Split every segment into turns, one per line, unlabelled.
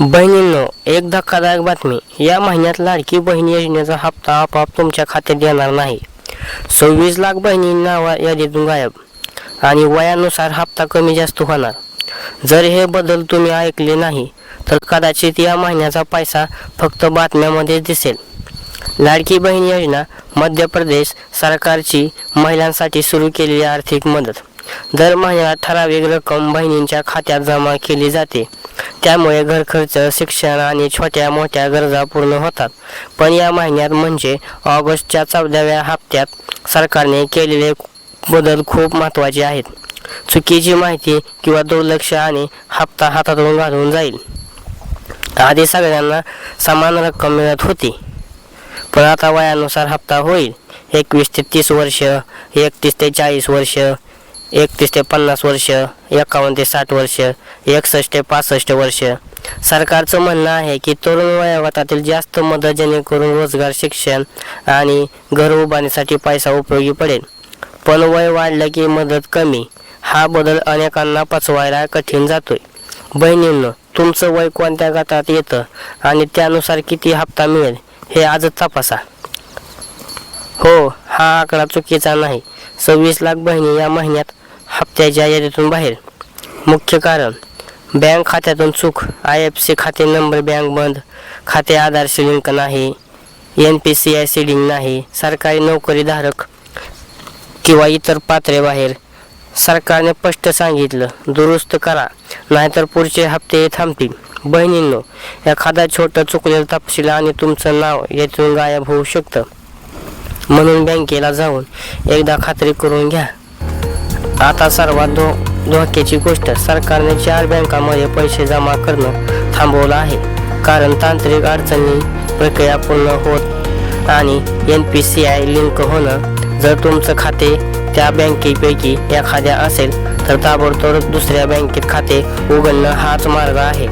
बहिणींनो एक धक्कादायक बातमी. या महिन्यात लाडकी बहीण योजनेचा हप्ता आपोआप तुमच्या खात्यात येणार नाही. सव्वीस लाख बहिणींना यादीतून गायब. आणि वयानुसार हप्ता कमी जास्त होणार. जर हे बदल तुम्ही ऐकले नाही तर कदाचित या महिन्याचा पैसा फक्त बातम्यामध्ये दिसेल. लाडकी बहीण योजना मध्य प्रदेश सरकारची महिलांसाठी सुरू केलेली आर्थिक मदत. दर महिन्याला ठराविक रक्कम बहिणींच्या खात्यात जमा केली जाते. त्यामुळे घरखर्च शिक्षण आणि छोट्या मोठ्या गरजा पूर्ण होतात. पण या महिन्यात म्हणजे ऑगस्टच्या चौदाव्या हप्त्यात सरकारने केलेले बदल खूप महत्त्वाचे आहेत. चुकीची माहिती किंवा दुर्लक्ष आणि हप्ता हातातून घालून जाईल. आधी सगळ्यांना समान रक्कम मिळत होती. पण आता वयानुसार हप्ता होईल. एकवीस ते तीस वर्ष एकतीस ते चाळीस वर्ष एकतीस ते पन्नास वर्ष एकावन्न ते साठ वर्ष एकसष्ट ते पासष्ट वर्ष. सरकारचं म्हणणं आहे की तरुण वयोगटातील जास्त मदत जेणेकरून रोजगार शिक्षण आणि घर उभारण्यासाठी पैसा उपयोगी पडेल. पण वय वाढलं की मदत कमी. हा बदल अनेकांना पचवायला कठीण जातोय. बहिणींनो तुमचं वय कोणत्या गटात येतं आणि त्यानुसार किती हप्ता मिळेल हे आजच तपासा. हो हा आकडा चुकीचा नाही. सव्वीस लाख बहिणी या महिन्यात हप्त्याच्या यादीतून बाहेर. मुख्य कारण बँक खात्यातून चूक. आय एफ सी खाते नंबर बँक बंद. खाते आधारशी लिंक नाही. N P C I seeding नाही. सरकारी नोकरीधारक किंवा इतर पात्रे बाहेर. सरकारने स्पष्ट सांगितलं दुरुस्त करा नाहीतर पुढचे हप्ते थांबतील. बहिणींनो एखादा छोटं चुकलेलं तपशील आणि तुमचं नाव यातून गायब होऊ शकतं. म्हणून बँकेला जाऊन एकदा खात्री करून घ्या. आता सर्वात धो धोक्याची गोष्ट सरकारने चार बँकांमध्ये पैसे जमा करणं थांबवलं आहे. कारण तांत्रिक अडचणी प्रक्रिया पूर्ण होत आणि N P C I link होणं जर तुमचं खाते त्या बँकेपैकी एखाद्या असेल तर ताबडतोब दुसऱ्या बँकेत खाते उघडणं हाच मार्ग आहे.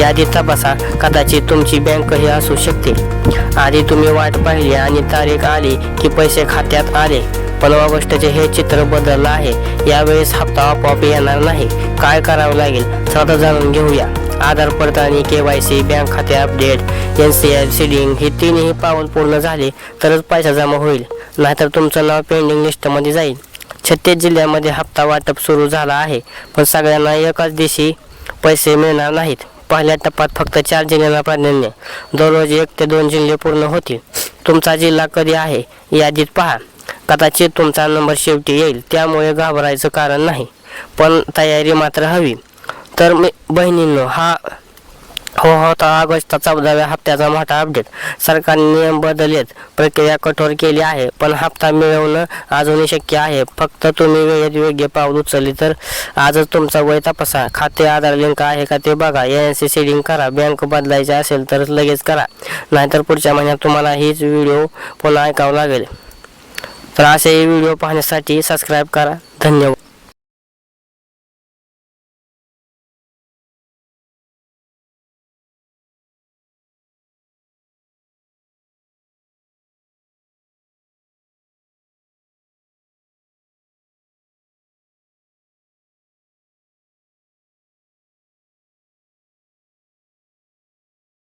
यादी तपासा कदाचित तुमची बँक ही असू शकते. आधी तुम्ही वाट पाहिली आणि तारीख आली की पैसे खात्यात आले. पण ऑगस्टचे हे चित्र बदललं आहे. यावेळेस हप्ता आपोआप येणार नाही. काय करावं लागेल? स्वतः जाणून घेऊया. आधार पडताळणी के वाय सी बँक खाते update N C I seeding हे तिन्ही पावन पूर्ण झाले तरच पैसा जमा होईल. नाहीतर तुमचं नाव पेंडिंग लिस्टमध्ये जाईल. छत्तीस जिल्ह्यामध्ये हप्ता वाटप सुरू झाला आहे. पण सगळ्यांना एकाच दिवशी पैसे मिळणार नाहीत. पहिल्या टप्प्यात फक्त चार जिल्ह्यांना प्राधान्य. दररोज एक ते दोन जिल्हे पूर्ण होतील. तुमचा जिल्हा कधी आहे? यादीत पहा. कदाचित तुमचा नंबर शेवटी येईल. त्यामुळे घाबरायचं कारण नाही. पण तयारी मात्र हवी. तर मी बहिणींनो हा हो होता ऑगस्टचा चौदाव्या हप्त्याचा मोठा अपडेट सरकारने नियम बदलेत प्रक्रिया कठोर केली आहे पण हप्ता मिळवणं अजूनही शक्य आहे. फक्त तुम्ही वेळेत योग्य पाऊल उचलले तर आजच तुमचा वय तपासा. खाते आधार लिंक आहे का ते बघा. एन सी सीडिंग करा. बँक बदलायची असेल तर लगेच करा. नाहीतर पुढच्या महिन्यात तुम्हाला हीच व्हिडिओ पुन्हा ऐकावं लागेल. तर असे व्हिडिओ पाहण्यासाठी सबस्क्राईब करा. धन्यवाद.